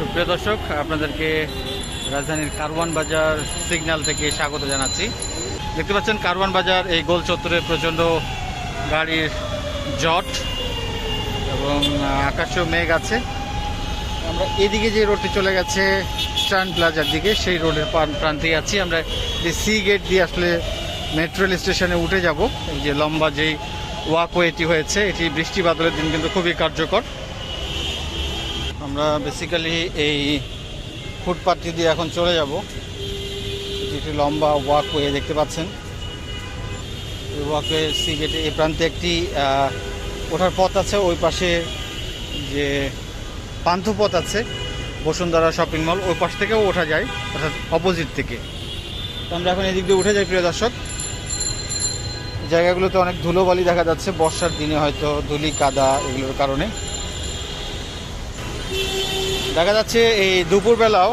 সুপ্রিয় দর্শক, আপনাদেরকে রাজধানীর কারওয়ান বাজার সিগন্যাল থেকে স্বাগত জানাচ্ছি। দেখতে পাচ্ছেন, কারওয়ান বাজার এই গোল চত্বরে প্রচণ্ড গাড়ির জট এবং আকাশেও মেঘ আছে। আমরা এদিকে যে রোডটি চলে গেছে স্টান প্লাজার দিকে, সেই রোডের প্রান- প্রান্তেই আছি। আমরা যে সি গেট দিয়ে আসলে মেট্রো রেল স্টেশনে উঠে যাব। এই যে লম্বা যেই ওয়াকওয়েটি হয়েছে, এটি বৃষ্টি বাদলের দিন কিন্তু খুবই কার্যকর। আমরা বেসিক্যালি এই ফুটপাথটি দিয়ে এখন চলে যাব। এটি একটি লম্বা ওয়াকওয়ে দেখতে পাচ্ছেন। এই ওয়াকওয়ে সি গেটে এই প্রান্তে একটি ওঠার পথ আছে। ওই পাশে যে পান্থপথ আছে, বসুন্ধরা শপিং মল ওই পাশ থেকেও ওঠা যায়, অর্থাৎ অপোজিট থেকে। তো আমরা এখন এদিক দিয়ে উঠে যাই, প্রিয় দর্শক। জায়গাগুলোতে অনেক ধুলোবালি দেখা যাচ্ছে। বর্ষার দিনে হয়তো ধুলি, কাদা এগুলোর কারণে। দেখা যাচ্ছে এই দুপুরবেলাও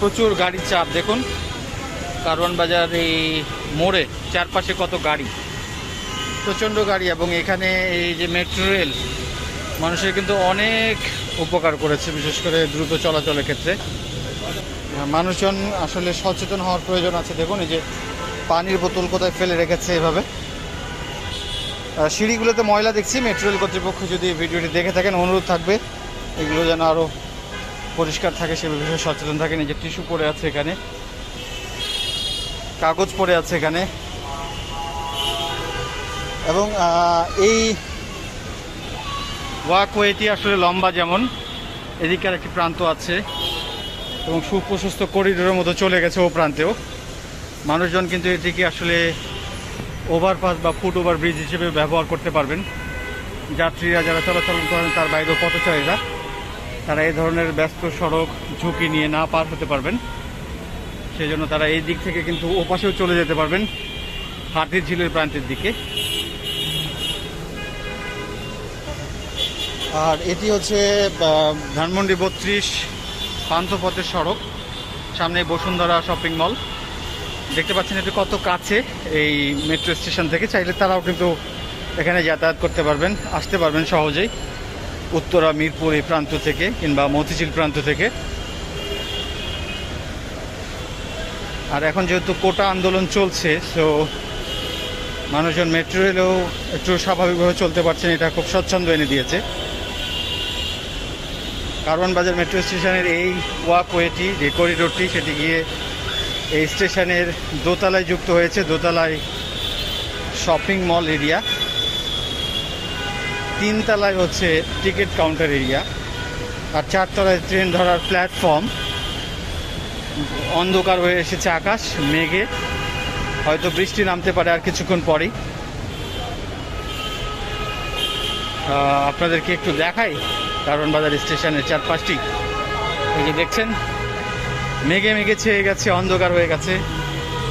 প্রচুর গাড়ির চাপ। দেখুন, কারওয়ান বাজার এই মোড়ে চারপাশে কত গাড়ি। প্রচণ্ড গাড়ি এবং এখানে এই যে মেট্রো রেল, মানুষের কিন্তু অনেক উপকার করেছে, বিশেষ করে দ্রুত চলাচলের ক্ষেত্রে। মানুষজন আসলে সচেতন হওয়ার প্রয়োজন আছে। দেখুন, এই যে পানির বোতল কোথায় ফেলে রেখেছে এভাবে। সিঁড়িগুলোতে ময়লা দেখছি, মেট্রো রেল কর্তৃপক্ষ যদি ভিডিওটি দেখে থাকেন, অনুরোধ থাকবে। এগুলো যেন আরও পরিষ্কার থাকে, সে বিষয়ে সচেতন থাকে। নিজের টিস্যু পড়ে আছে এখানে, কাগজ পড়ে আছে এখানে। এবং এই ওয়াকওয়েটি আসলে লম্বা যেমন এদিকের একটি প্রান্ত আছে। এবং সুপ্রশস্ত করিডোরের মতো চলে গেছে ও প্রান্তেও। মানুষজন কিন্তু এটিকে আসলে ওভারপাস বা ফুট ওভার ব্রিজ হিসেবে ব্যবহার করতে পারবেন। যাত্রীরা যারা চলাচল করেন, তার বাইরেও পথচারীরা। তারা এই ধরনের ব্যস্ত সড়ক ঝুঁকি নিয়ে না পার হতে পারবেন। সেই জন্য তারা এই দিক থেকে কিন্তু ওপাশেও চলে যেতে পারবেন, হাতির ঝিলের প্রান্তের দিকে। আর এটি হচ্ছে ধানমন্ডি বত্রিশ পান্থপথের সড়ক, সামনে বসুন্ধরা শপিং মল। দেখতে পাচ্ছেন এটি কত কাছে এই মেট্রো স্টেশন থেকে, চাইলে তারাও কিন্তু এখানে যাতায়াত করতে পারবেন, আসতে পারবেন সহজেই। উত্তরা মিরপুর এই প্রান্ত থেকে কিংবা মতিঝিল প্রান্ত থেকে। আর এখন যেহেতু কোটা আন্দোলন চলছে সো মানুষজন মেট্রো রেলেও একটু স্বাভাবিকভাবে চলতে পারছেন, এটা খুব স্বচ্ছন্দ এনে দিয়েছে। কারওয়ান বাজার মেট্রো স্টেশনের এই ওয়াকওয়েটি যে করিডোরটি সেটি গিয়ে এই স্টেশনের দোতলায় যুক্ত হয়েছে, দোতলায় শপিং মল এরিয়া তিনতলায় হচ্ছে টিকিট কাউন্টার এরিয়া আর চারতলায় ট্রেন ধরার প্ল্যাটফর্ম। অন্ধকার হয়ে এসেছে আকাশ, মেঘে। হয়তো বৃষ্টি নামতে পারে আর কিছুক্ষণ পরেই। আপনাদেরকে একটু দেখাই কারণ বাজার স্টেশনের চারপাশটি। এই যে দেখছেন, মেঘে মেঘে ছেয়ে গেছে, অন্ধকার হয়ে গেছে।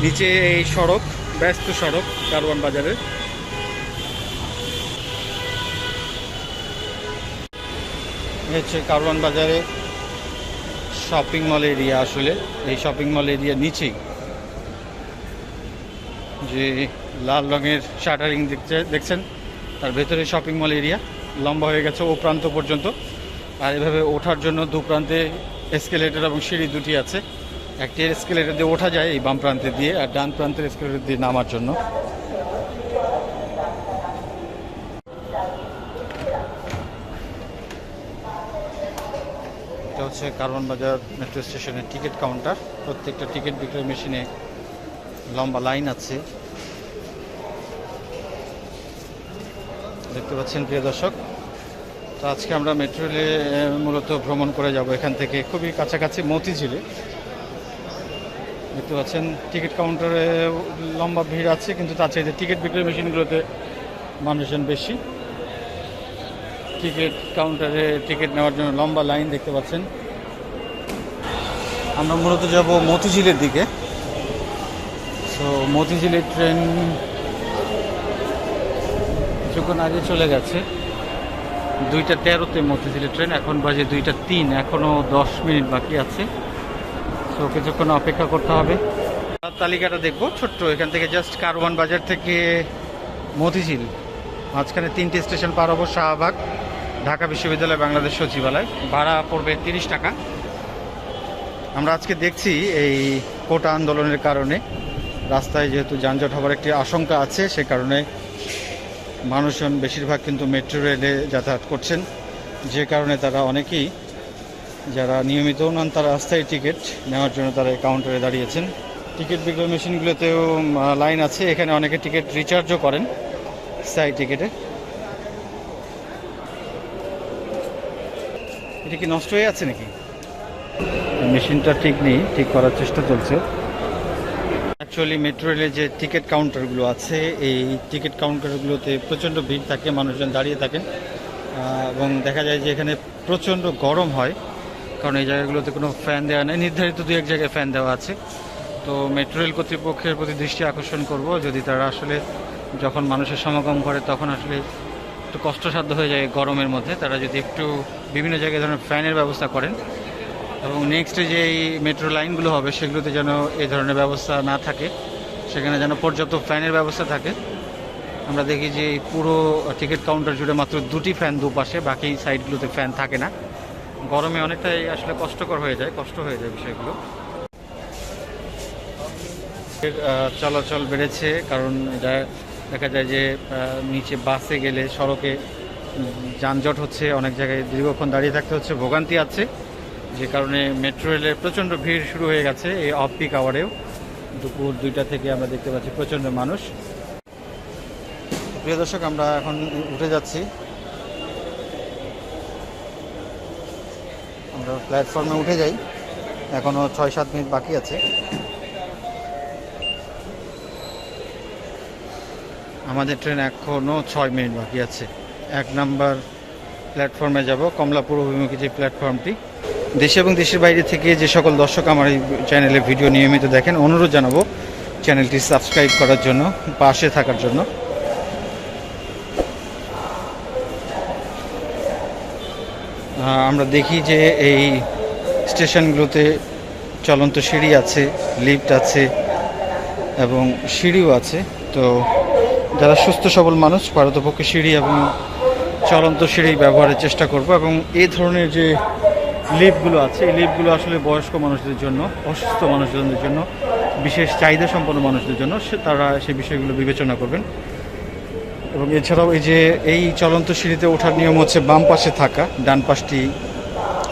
নিচে এই সড়ক, ব্যস্ত সড়ক কারওয়ান বাজারের। হচ্ছে কারওয়ান বাজারে শপিং মল এরিয়া আসলে। এই শপিং মল এরিয়া নিচেই। যে লাল রঙের শাটারিং দেখছে দেখছেন? তার ভেতরে শপিং মল এরিয়া লম্বা হয়ে গেছে ও প্রান্ত পর্যন্ত। আর এভাবে ওঠার জন্য দু প্রান্তে এসকেলেটর এবং সিঁড়ি দুটি আছে। একটি এসকেলেটর দিয়ে ওঠা যায় এই বাম প্রান্তে দিয়ে, আর ডান প্রান্তের এসকেলেটর দিয়ে নামার জন্য। হচ্ছে কারওয়ান বাজার মেট্রো স্টেশনের টিকিট কাউন্টার প্রত্যেকটা টিকিট বিক্রয় মেশিনে লম্বা লাইন আছে। দেখতে পাচ্ছেন প্রিয় দর্শক, তো আজকে আমরা মেট্রো রেলে মূলত ভ্রমণ করে যাব এখান থেকে। খুবই কাছাকাছি মতিঝিলে। দেখতে পাচ্ছেন টিকিট কাউন্টারে লম্বা ভিড় আছে, কিন্তু তার চাইতে টিকিট বিক্রয় মেশিনগুলোতে মানুষজন বেশি। টিকিট কাউন্টারে টিকিট নেওয়ার জন্য লম্বা লাইন দেখতে পাচ্ছেন। আমরা মূলত যাব মতিঝিলের দিকে। সো মতিঝিলের ট্রেন কিছুক্ষণ আগে চলে গেছে। দুইটা তেরোতে মতিঝিলের ট্রেন এখন বাজে দুইটা তিন এখনও দশ মিনিট বাকি আছে। সো কিছুক্ষণ অপেক্ষা করতে হবে। তালিকাটা দেখব, ছোট্ট, এখান থেকে জাস্ট কারওয়ান বাজার থেকে মতিঝিল। মাঝখানে তিনটে স্টেশন পার হব শাহবাগ, ঢাকা বিশ্ববিদ্যালয়, বাংলাদেশ সচিবালয়। ভাড়া পড়বে তিরিশ টাকা। আমরা আজকে দেখছি এই কোটা আন্দোলনের কারণে। রাস্তায় যেহেতু যানজট হবার একটি আশঙ্কা আছে, সে কারণে মানুষজন বেশিরভাগ কিন্তু মেট্রো রেলে যাতায়াত করছেন। যে কারণে তারা অনেকেই, যারা নিয়মিত নন, তারা রাস্তায় টিকিট নেওয়ার জন্য তারা কাউন্টারে দাঁড়িয়েছেন। টিকিট বিক্রয় মেশিনগুলোতেও লাইন আছে। এখানে অনেকে টিকিট রিচার্জও করেন স্থায়ী টিকিটে। এটা কি নষ্ট হয়ে আছে নাকি? মেশিনটা ঠিক নেই, ঠিক করার চেষ্টা চলছে। অ্যাকচুয়ালি মেট্রো রেলে যে টিকিট কাউন্টারগুলো আছে, এই টিকিট কাউন্টারগুলোতে প্রচণ্ড ভিড় থাকে, মানুষজন দাঁড়িয়ে থাকেন। এবং দেখা যায় যে এখানে প্রচণ্ড গরম হয়, কারণ এই জায়গাগুলোতে কোনো ফ্যান দেওয়া নেই। নির্ধারিত দু এক জায়গায় ফ্যান দেওয়া আছে। তো মেট্রো রেল কর্তৃপক্ষের প্রতি দৃষ্টি আকর্ষণ করব, যদি তারা আসলে যখন মানুষের সমাগম করে, তখন আসলে একটু কষ্টসাধ্য হয়ে যায় গরমের মধ্যে। তারা যদি একটু বিভিন্ন জায়গায় ধরনের ফ্যানের ব্যবস্থা করেন এবং নেক্সট যে এই মেট্রো লাইনগুলো হবে, সেগুলোতে যেন এই ধরনের ব্যবস্থা না থাকে, সেখানে যেন পর্যাপ্ত ফ্যানের ব্যবস্থা থাকে। আমরা দেখি যে পুরো টিকিট কাউন্টার জুড়ে মাত্র দুটি ফ্যান দুপাশে, বাকি সাইডগুলোতে ফ্যান থাকে না। গরমে অনেকটাই আসলে কষ্টকর হয়ে যায়, কষ্ট হয়ে যায় বিষয়গুলো। চলাচল বেড়েছে, কারণ এটা দেখা যায় যে নিচে বাসে গেলে সড়কে যানজট হচ্ছে, অনেক জায়গায় দীর্ঘক্ষণ দাঁড়িয়ে থাকতে হচ্ছে, ভোগান্তি আছে। যে কারণে মেট্রো রেলে প্রচণ্ড ভিড় শুরু হয়ে গেছে এই অফ পিক আওয়ারেও দুপুর দুইটা থেকে আমরা দেখতে পাচ্ছি প্রচণ্ড মানুষ। প্রিয় দর্শক, আমরা এখন উঠে যাচ্ছি। আমরা প্ল্যাটফর্মে উঠে যাই। এখনও ছয় সাত মিনিট বাকি আছে। আমাদের ট্রেন এখনও ছয় মিনিট বাকি আছে। এক নাম্বার প্ল্যাটফর্মে যাব, কমলাপুর অভিমুখী যে প্ল্যাটফর্মটি দেশে এবং দেশের বাইরে থেকে যে সকল দর্শক আমার এই চ্যানেলে ভিডিও নিয়মিত দেখেন, অনুরোধ জানাব চ্যানেলটি সাবস্ক্রাইব করার জন্য, পাশে থাকার জন্য। আমরা দেখি যে এই স্টেশনগুলোতে চলন্ত সিঁড়ি আছে লিফট আছে এবং সিঁড়িও আছে। তো যারা সুস্থ, সবল মানুষ পারতপক্ষে সিঁড়ি এবং চলন্ত সিঁড়ি ব্যবহারের চেষ্টা করব এবং এই ধরনের যে লিফটগুলো আছে। এই লিফটগুলো আসলে বয়স্ক মানুষদের জন্য, অসুস্থ মানুষজনদের জন্য, বিশেষ চাহিদা সম্পন্ন মানুষদের জন্য তারা সেই বিষয়গুলো বিবেচনা করবেন। এবং এছাড়াও এই যে এই চলন্ত সিঁড়িতে ওঠার নিয়ম হচ্ছে বাম পাশে থাকা, ডান পাশটি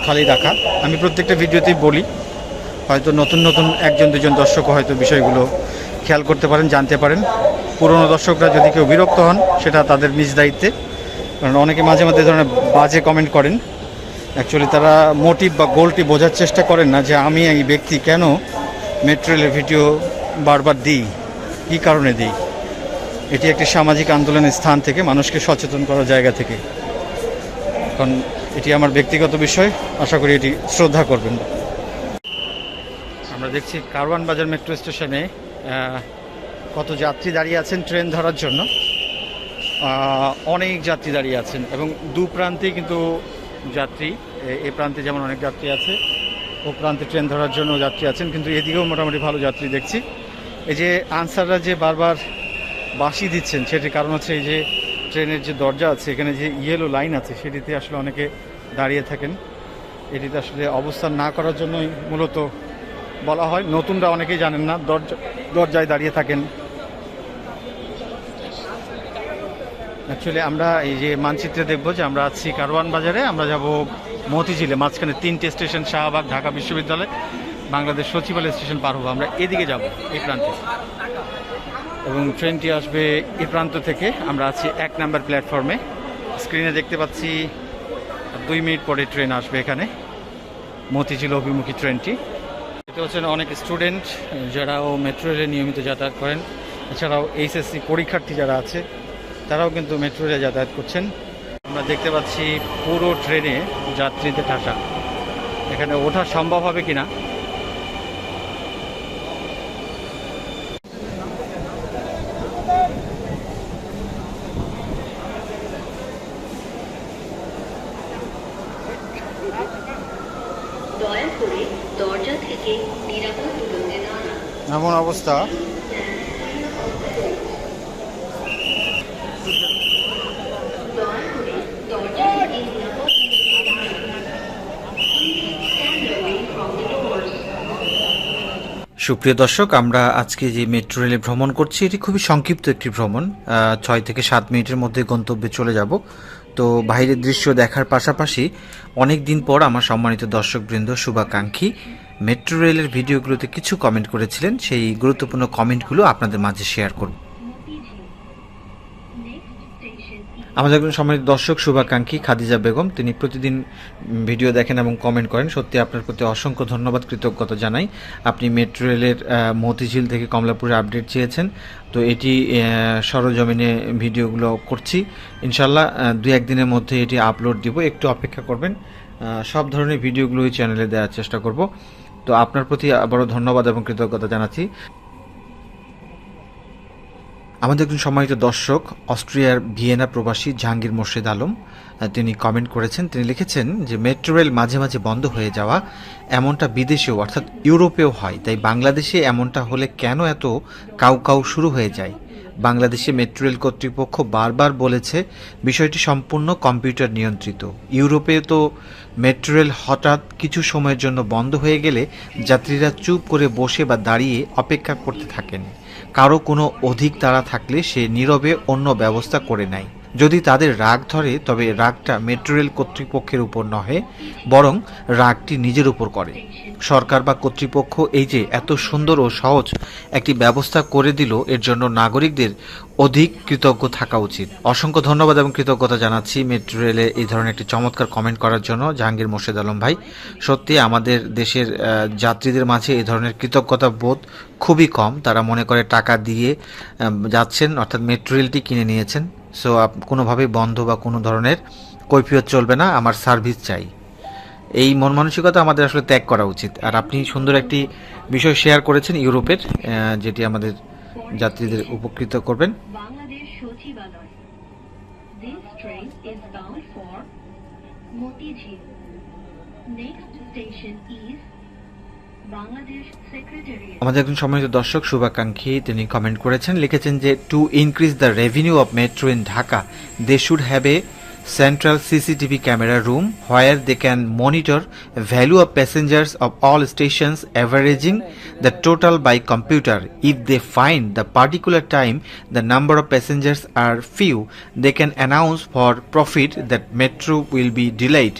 খালি রাখা। আমি প্রত্যেকটা ভিডিওতেই বলি, হয়তো নতুন নতুন একজন, দুজন দর্শকও হয়তো বিষয়গুলো খেয়াল করতে পারেন, জানতে পারেন। পুরনো দর্শকরা যদি কেউ বিরক্ত হন, সেটা তাদের নিজ দায়িত্বে। কারণ অনেকে মাঝে মাঝে ধরনের বাজে কমেন্ট করেন। অ্যাকচুয়ালি তারা মোটিভ বা গোলটি বোঝার চেষ্টা করেন না যে আমি এই ব্যক্তি কেন মেট্রো রেলের ভিডিও বারবার দিই, কী কারণে দিই? এটি একটি সামাজিক আন্দোলনের স্থান থেকে মানুষকে সচেতন করার জায়গা থেকে। কারণ এটি আমার ব্যক্তিগত বিষয়, আশা করি এটি শ্রদ্ধা করবেন। আমরা দেখছি কারওয়ান বাজার মেট্রো স্টেশনে কত যাত্রী দাঁড়িয়ে আছেন ট্রেন ধরার জন্য। অনেক যাত্রী দাঁড়িয়ে আছেন এবং দু প্রান্তেই কিন্তু যাত্রী, এ- প্রান্তে যেমন অনেক যাত্রী আছে, ও প্রান্তে ট্রেন ধরার জন্য যাত্রী আছেন, কিন্তু এদিকেও মোটামুটি ভালো যাত্রী দেখছি। এই যে আনসাররা যে বারবার বাসি দিচ্ছেন, সেটির কারণ হচ্ছে এই যে ট্রেনের যে দরজা আছে, এখানে যে ইয়েলো লাইন আছে, সেটিতে আসলে অনেকে দাঁড়িয়ে থাকেন। এটিতে আসলে অবস্থান না করার জন্যই মূলত বলা হয়। নতুনরা অনেকেই জানেন না, দরজা, দরজায় দাঁড়িয়ে থাকেন। অ্যাকচুয়ালি আমরা এই যে মানচিত্রে দেখব যে আমরা আছি কারওয়ান বাজারে, আমরা যাব মতিঝিলে, মাঝখানে তিনটে স্টেশন, শাহবাগ, ঢাকা বিশ্ববিদ্যালয়, বাংলাদেশ সচিবালয় স্টেশন পার হব আমরা। এদিকে যাব, এই প্রান্তে। এবং ট্রেনটি আসবে এ প্রান্ত থেকে, আমরা আছি এক নাম্বার প্ল্যাটফর্মে। স্ক্রিনে দেখতে পাচ্ছি, দুই মিনিট পরে ট্রেন আসবে এখানে, মতিঝিল অভিমুখী ট্রেনটি। এতে হচ্ছেন অনেক স্টুডেন্ট, যারাও মেট্রো রেলে নিয়মিত যাতায়াত করেন। এছাড়াও এইচএসসি পরীক্ষার্থী যারা আছে তারাও কিন্তু মেট্রো রেলে যাতায়াত করছেন। আমরা দেখতে পাচ্ছি পুরো ট্রেনে যাত্রীতে ঠাসা। এখানে ওঠা সম্ভব হবে কিনা? দয়া করে দরজা থেকে নিরাপদ এমন অবস্থা। সুপ্রিয় দর্শক, আমরা আজকে যে মেট্রো রেলে ভ্রমণ করছি, এটি খুবই সংক্ষিপ্ত একটি ভ্রমণ। ছয় থেকে সাত মিনিটের মধ্যে গন্তব্যে চলে যাব। তো বাইরের দৃশ্য দেখার পাশাপাশি অনেক দিন পর আমার সম্মানিত দর্শকবৃন্দ শুভাকাঙ্ক্ষী মেট্রো রেলের ভিডিওগুলোতে কিছু কমেন্ট করেছিলেন। সেই গুরুত্বপূর্ণ কমেন্টগুলো আপনাদের মাঝে শেয়ার করব। আমাদের একজন সম্মানিত দর্শক শুভাকাঙ্ক্ষী খাদিজা বেগম, তিনি প্রতিদিন ভিডিও দেখেন এবং কমেন্ট করেন। সত্যি আপনার প্রতি অসংখ্য ধন্যবাদ, কৃতজ্ঞতা জানাই। আপনি মেট্রো রেলের মতিঝিল থেকে কমলাপুরে আপডেট চেয়েছেন। তো এটি সরজমিনে ভিডিওগুলো করছি। ইনশাল্লাহ দু একদিনের মধ্যে এটি আপলোড দিব। একটু অপেক্ষা করবেন। সব ধরনের ভিডিওগুলো এই চ্যানেলে দেওয়ার চেষ্টা করব। তো আপনার প্রতি আবারও ধন্যবাদ এবং কৃতজ্ঞতা জানাচ্ছি। আমাদের একজন সম্মানিত দর্শক, অস্ট্রিয়ার ভিয়েনা প্রবাসী জাহাঙ্গীর মোর্শেদ আলম তিনি কমেন্ট করেছেন, তিনি লিখেছেন যে মেট্রো রেল মাঝে মাঝে বন্ধ হয়ে যাওয়া এমনটা বিদেশেও, অর্থাৎ ইউরোপেও হয়। তাই বাংলাদেশে এমনটা হলে কেন এত কাউ কাউ শুরু হয়ে যায়? বাংলাদেশে মেট্রো রেল কর্তৃপক্ষ বারবার বলেছে বিষয়টি সম্পূর্ণ কম্পিউটার নিয়ন্ত্রিত। ইউরোপে তো মেট্রো রেল হঠাৎ কিছু সময়ের জন্য বন্ধ হয়ে গেলে যাত্রীরা চুপ করে বসে বা দাঁড়িয়ে অপেক্ষা করতে থাকেন। কারও কোনো অধিক তাড়া থাকলে সে নীরবে অন্য ব্যবস্থা করে নেয়। যদি তাদের রাগ ধরে, তবে রাগটা মেট্রো রেল কর্তৃপক্ষের উপর নহে, বরং রাগটি নিজের উপর করে। সরকার বা কর্তৃপক্ষ এই যে এত সুন্দর ও সহজ একটি ব্যবস্থা করে দিল, এর জন্য নাগরিকদের অধিক কৃতজ্ঞ থাকা উচিত। অসংখ্য ধন্যবাদ এবং কৃতজ্ঞতা জানাচ্ছি মেট্রো রেলে এই ধরনের একটি চমৎকার কমেন্ট করার জন্য। জাহাঙ্গীর মোর্শেদ আলম ভাই, সত্যি আমাদের দেশের যাত্রীদের মাঝে এই ধরনের কৃতজ্ঞতা বোধ খুবই কম। তারা মনে করে টাকা দিয়ে যাচ্ছেন, অর্থাৎ মেট্রো রেলটি কিনে নিয়েছেন। সো কোনোভাবেই বন্ধ বা কোনো ধরনের কৈফিয়ত চলবে না, আমার সার্ভিস চাই। এই মন মানসিকতা আমাদের আসলে ত্যাগ করা উচিত। আর আপনি সুন্দর একটি বিষয় শেয়ার করেছেন ইউরোপের যেটি আমাদের যাত্রীদের উপকৃত করবেন. আমাদের একজন সম্মানিত দর্শক শুভাকাঙ্ক্ষী, তিনি কমেন্ট করেছেন, লিখেছেন যে to increase the revenue of metro in Dhaka they should have a central CCTV camera room where they can monitor value of passengers of all stations averaging the total by computer if they find the particular time the number of passengers are few they can announce for profit that metro will be delighted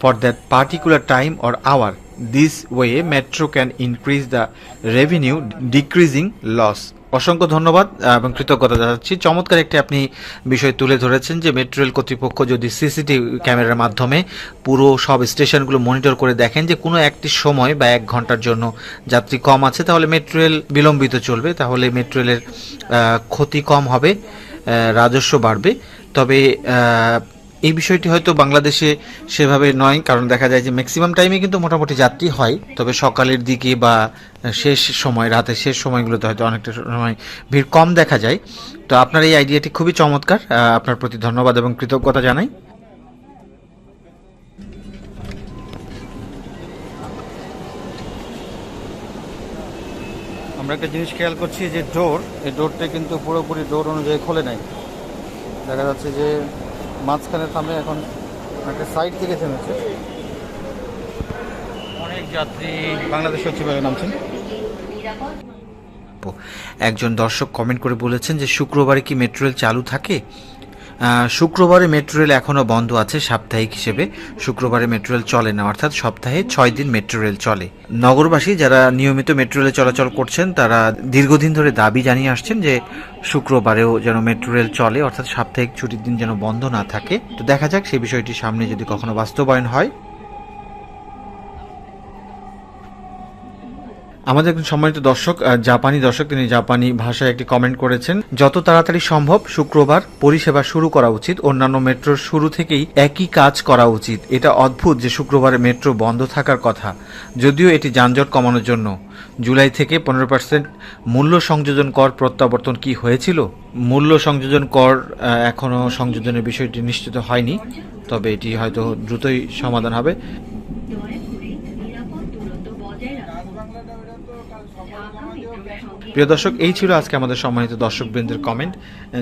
for that particular time or hour. This way, Metro can increase the revenue, decreasing loss. অসংখ্য ধন্যবাদ এবং কৃতজ্ঞতা জানাচ্ছি। চমৎকার একটি আপনি বিষয় তুলে ধরেছেন যে মেট্রো রেল কর্তৃপক্ষ যদি সিসিটিভি ক্যামেরার মাধ্যমে পুরো সব স্টেশনগুলো মনিটর করে দেখেন যে কোনো একটি সময় বা এক ঘণ্টার জন্য যাত্রী কম আছে তাহলে মেট্রো রেল বিলম্বিত চলবে। তাহলে মেট্রো রেলের ক্ষতি কম হবে রাজস্ব বাড়বে। তবে এই বিষয়টি হয়তো বাংলাদেশে সেভাবে নয়, কারণ দেখা যায় যে ম্যাক্সিমাম টাইমে কিন্তু মোটামুটি যাত্রী হয়। তবে সকালের দিকে বা শেষ সময়, রাতের শেষ সময়গুলোতে হয়তো অনেকটা সময় ভিড় কম দেখা যায়। তো আপনার এই আইডিয়াটি খুবই চমৎকার। আপনার প্রতি ধন্যবাদ এবং কৃতজ্ঞতা জানাই। আমরা একটা জিনিস খেয়াল করছি যে ডোর, এই ডোরটা কিন্তু পুরোপুরি ডোর অনুযায়ী খোলে নাই। দেখা যাচ্ছে যে মাঝখানে থামে এখন একটা সাইড থেকে থেমেছে। অনেক যাত্রী বাংলাদেশ সচিবালয়ে নামছেন। একজন দর্শক কমেন্ট করে বলেছেন যে শুক্রবারে কি মেট্রো রেল চালু থাকে? শুক্রবারে মেট্রো রেল এখনও বন্ধ আছে সাপ্তাহিক হিসেবে। শুক্রবারে মেট্রো রেল চলে না, অর্থাৎ সপ্তাহে ছয় দিন মেট্রো রেল চলে। নগরবাসী যারা নিয়মিত মেট্রো রেল চলাচল করছেন, তারা দীর্ঘদিন ধরে দাবি জানিয়ে আসছেন যে শুক্রবারেও যেন মেট্রো রেল চলে, অর্থাৎ সাপ্তাহিক ছুটির দিন যেন বন্ধ না থাকে। তো দেখা যাক সেই বিষয়টি সামনে যদি কখনো বাস্তবায়ন হয়। আমাদের একজন সম্মানিত দর্শক জাপানি দর্শক তিনি জাপানি ভাষায় একটি কমেন্ট করেছেন যত তাড়াতাড়ি সম্ভব শুক্রবার পরিষেবা শুরু করা উচিত অন্যান্য মেট্রোর শুরু থেকেই একই কাজ করা উচিত। এটা অদ্ভুত যে শুক্রবারে মেট্রো বন্ধ থাকার কথা যদিও এটি যানজট কমানোর জন্য। জুলাই থেকে পনেরো পার্সেন্ট মূল্য সংযোজন কর প্রত্যাবর্তন কি হয়েছিল? মূল্য সংযোজন কর আহ, এখনও সংযোজনের বিষয়টি নিশ্চিত হয়নি তবে এটি হয়তো দ্রুতই সমাধান হবে দয়া করে নিরাপদ দূরত্ব বজায় রাখুন ঢাকা মেট্রোর সঙ্গে প্রিয় দর্শক, এই ছিল আজকে আমাদের সম্মানিত দর্শকবৃন্দের কমেন্ট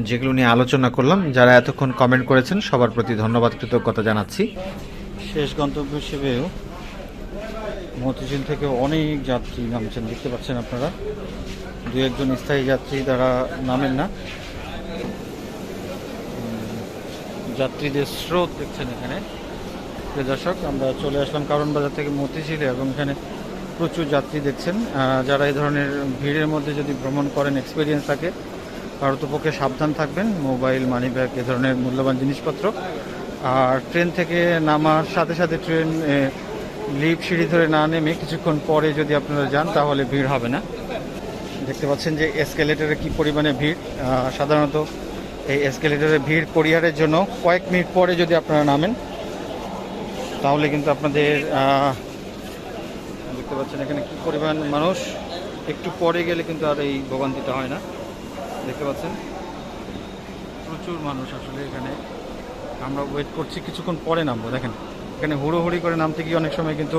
যেগুলো নিয়ে আলোচনা করলাম। যারা এতক্ষণ কমেন্ট করেছেন, সবার প্রতি ধন্যবাদ, কৃতজ্ঞতা জানাচ্ছি। শেষ গন্তব্য হিসেবেও মতিঝিল থেকে অনেক যাত্রী নামছেন, দেখতে পাচ্ছেন আপনারা। দু একজন স্থায়ী যাত্রী তারা নামেন না। যাত্রীদের স্রোত দেখছেন এখানে। প্রিয় দর্শক, আমরা চলে আসলাম কারণ বাজার থেকে মতিঝিলে এবং এখানে প্রচুর যাত্রী দেখছেন। যারা এই ধরনের ভিড়ের মধ্যে যদি ভ্রমণ করেন এক্সপিরিয়েন্স থাকে পারতপক্ষে সাবধান থাকবেন। মোবাইল মানি ব্যাগ এ ধরনের মূল্যবান জিনিসপত্র। আর ট্রেন থেকে নামার সাথে সাথে ট্রেন লিফট সিঁড়ি ধরে না নেমে কিছুক্ষণ পরে যদি আপনারা যান, তাহলে ভিড় হবে না। দেখতে পাচ্ছেন যে এসকেলেটারে কি পরিমাণে ভিড়। সাধারণত এই এসকেলেটারে ভিড় পরিহারের জন্য কয়েক মিনিট পরে যদি আপনারা নামেন, তাহলে কিন্তু আপনাদের দেখতে পাচ্ছেন এখানে কি পরিমাণ মানুষ? একটু পরে গেলে কিন্তু আর এই ভোগান্তিটা হয় না। দেখতে পাচ্ছেন? প্রচুর মানুষ আসলে এখানে। আমরা ওয়েট করছি, কিছুক্ষণ পরে নামবো, দেখেন। এখানে হুড়োহুড়ি করে নামতে গিয়ে অনেক সময় কিন্তু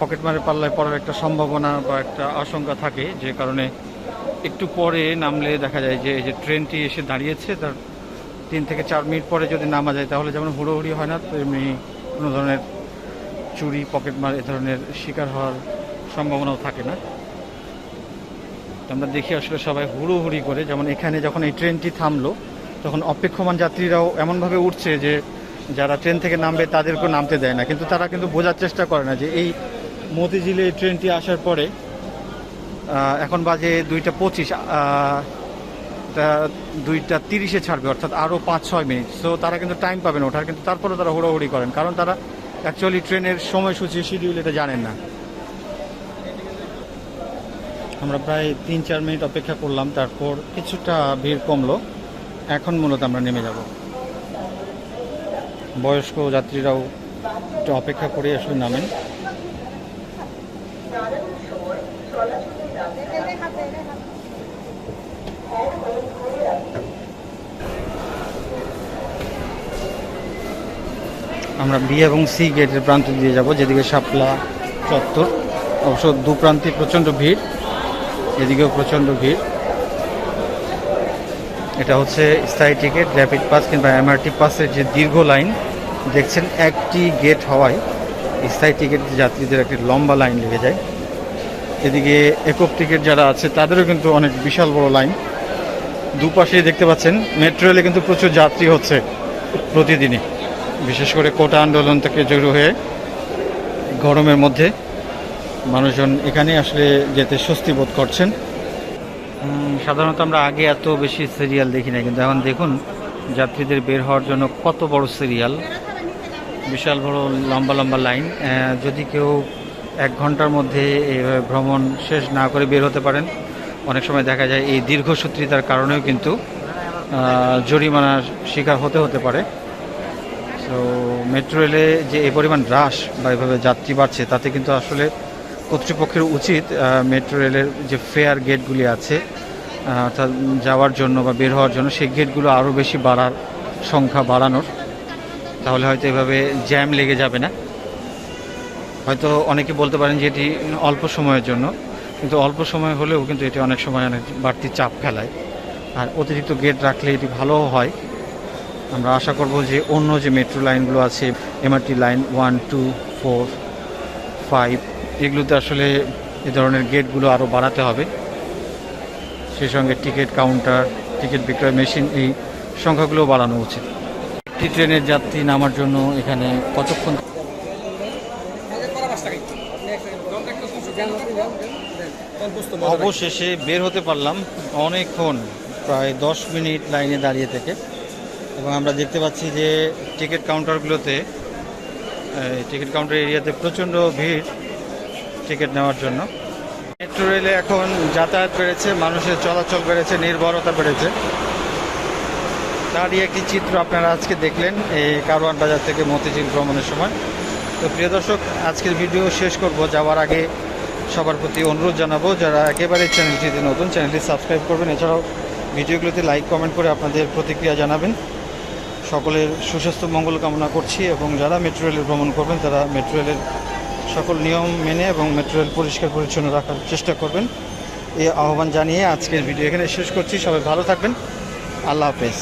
পকেট মারের পাল্লায় পড়ার একটা সম্ভাবনা বা একটা আশঙ্কা থাকে, যে কারণে একটু পরে নামলে দেখা যায় যে, এই যে ট্রেনটি এসে দাঁড়িয়েছে, তার তিন থেকে চার মিনিট পরে যদি নামা যায়, তাহলে যেমন হুড়োহুড়ি হয় না, তেমনি কোনো ধরনের চুরি, পকেট মার এ ধরনের শিকার হওয়ার সম্ভাবনাও থাকে না। আমরা দেখি আসলে সবাই হুড়োহুড়ি করে, যেমন এখানে যখন এই ট্রেনটি থামলো, তখন অপেক্ষমান যাত্রীরাও এমনভাবে উঠছে যে যারা ট্রেন থেকে নামবে তাদেরকেও নামতে দেয় না। কিন্তু তারা কিন্তু বোঝার চেষ্টা করে না যে এই মতিঝিলে এই ট্রেনটি আসার পরে এখন বাজে দুইটা পঁচিশ দুইটা তিরিশে ছাড়বে, অর্থাৎ আরও পাঁচ ছয় মিনিট। সো তারা কিন্তু টাইম পাবে না ওঠার, কিন্তু তারপরেও তারা হুড়োহুড়ি করেন। কারণ তারা অ্যাকচুয়ালি ট্রেনের সময়সূচি শিডিউল এটা জানেন না। আমরা প্রায় তিন, চার মিনিট অপেক্ষা করলাম, তারপর কিছুটা ভিড় কমলো। এখন মূলত আমরা নেমে যাব। বয়স্ক যাত্রীরাও একটু অপেক্ষা করে আসলে নামেন। আমরা বি এবং সি গেটের প্রান্ত দিয়ে যাব, যেদিকে শাপলা চত্বর। অবশ্য দু প্রান্তে প্রচণ্ড ভিড়, এদিকেও প্রচণ্ড ভিড়। এটা হচ্ছে স্থায়ী টিকিট, র্যাপিড পাস কিংবা এমআরটি পাসের যে দীর্ঘ লাইন, দেখছেন একটি গেট হওয়ায় স্থায়ী টিকিট যাত্রীদের একটি লম্বা লাইন লেগে যায়। এদিকে একক টিকিট যারা আছে, তাদেরও কিন্তু অনেক বিশাল বড় লাইন। দুপাশে দেখতে পাচ্ছেন, মেট্রো রেলে কিন্তু প্রচুর যাত্রী হচ্ছে প্রতিদিনই। বিশেষ করে কোটা আন্দোলন থেকে জড়ো হয়ে গরমের মধ্যে মানুষজন এখানে আসলে যেতে স্বস্তি বোধ করছেন। সাধারণত আমরা আগে এত বেশি সিরিয়াল দেখি না কিন্তু এখন দেখুন যাত্রীদের বের হওয়ার জন্য কত বড় সিরিয়াল বিশাল বড় লম্বা লম্বা লাইন যদি কেউ এক ঘণ্টার মধ্যে ভ্রমণ শেষ না করে বের হতে পারেন, অনেক সময় দেখা যায় এই দীর্ঘসূত্রিতার কারণেও কিন্তু জরিমানার শিকার হতে হতে পারে। মেট্রো রেলে যে এই পরিমাণ হ্রাস বা এভাবে যাত্রী বাড়ছে, তাতে কিন্তু আসলে কর্তৃপক্ষের উচিত মেট্রো রেলের যে ফেয়ার গেটগুলি আছে অর্থাৎ যাওয়ার জন্য বা বের হওয়ার জন্য, সেই গেটগুলো আরও বেশি বাড়ার সংখ্যা বাড়ানোর। তাহলে হয়তো এভাবে জ্যাম লেগে যাবে না। হয়তো অনেকে বলতে পারেন যে এটি অল্প সময়ের জন্য, কিন্তু অল্প সময় হলেও কিন্তু এটি অনেক সময় অনেক বাড়তি চাপ ফেলায়। আর অতিরিক্ত গেট রাখলে এটি ভালোও হয়। আমরা আশা করব যে অন্য যে মেট্রো লাইনগুলো আছে MRT line one two four five এগুলোতে আসলে এ ধরনের গেটগুলো আরও বাড়াতে হবে। সেই সঙ্গে টিকিট কাউন্টার টিকিট বিক্রয় মেশিন এই সংখ্যাগুলো বাড়ানো উচিত। একটি ট্রেনের যাত্রী নামার জন্য এখানে কতক্ষণ? অবশেষে বের হতে পারলাম অনেকক্ষণ, প্রায় দশ মিনিট লাইনে দাঁড়িয়ে থেকে। এবং আমরা দেখতে পাচ্ছি যে টিকিট কাউন্টারগুলোতে টিকিট কাউন্টার এরিয়াতে প্রচণ্ড ভিড় টিকিট নেওয়ার জন্য। মেট্রো রেলে এখন যাতায়াত বেড়েছে, মানুষের চলাচল বেড়েছে, নির্ভরতা বেড়েছে। তারই একটি চিত্র আপনারা আজকে দেখলেন, এই কারওয়ান বাজার থেকে মতিঝিল ভ্রমণের সময়। তো প্রিয় দর্শক, আজকের ভিডিও শেষ করব। যাওয়ার আগে সবার প্রতি অনুরোধ জানাব, যারা একেবারে চ্যানেলটিতে নতুন, চ্যানেলটি সাবস্ক্রাইব করবেন। এছাড়াও ভিডিওগুলোতে লাইক, কমেন্ট করে আপনাদের প্রতিক্রিয়া জানাবেন। সকলের সুস্বাস্থ্য, মঙ্গল কামনা করছি এবং যারা মেট্রো রেলের ভ্রমণ করবেন, তারা মেট্রো রেলের সকল নিয়ম মেনে এবং মেট্রো রেল পরিষ্কার পরিচ্ছন্ন রাখার চেষ্টা করবেন। এই আহ্বান জানিয়ে আজকের ভিডিও এখানে শেষ করছি। সবাই ভালো থাকবেন। আল্লাহ হাফেজ।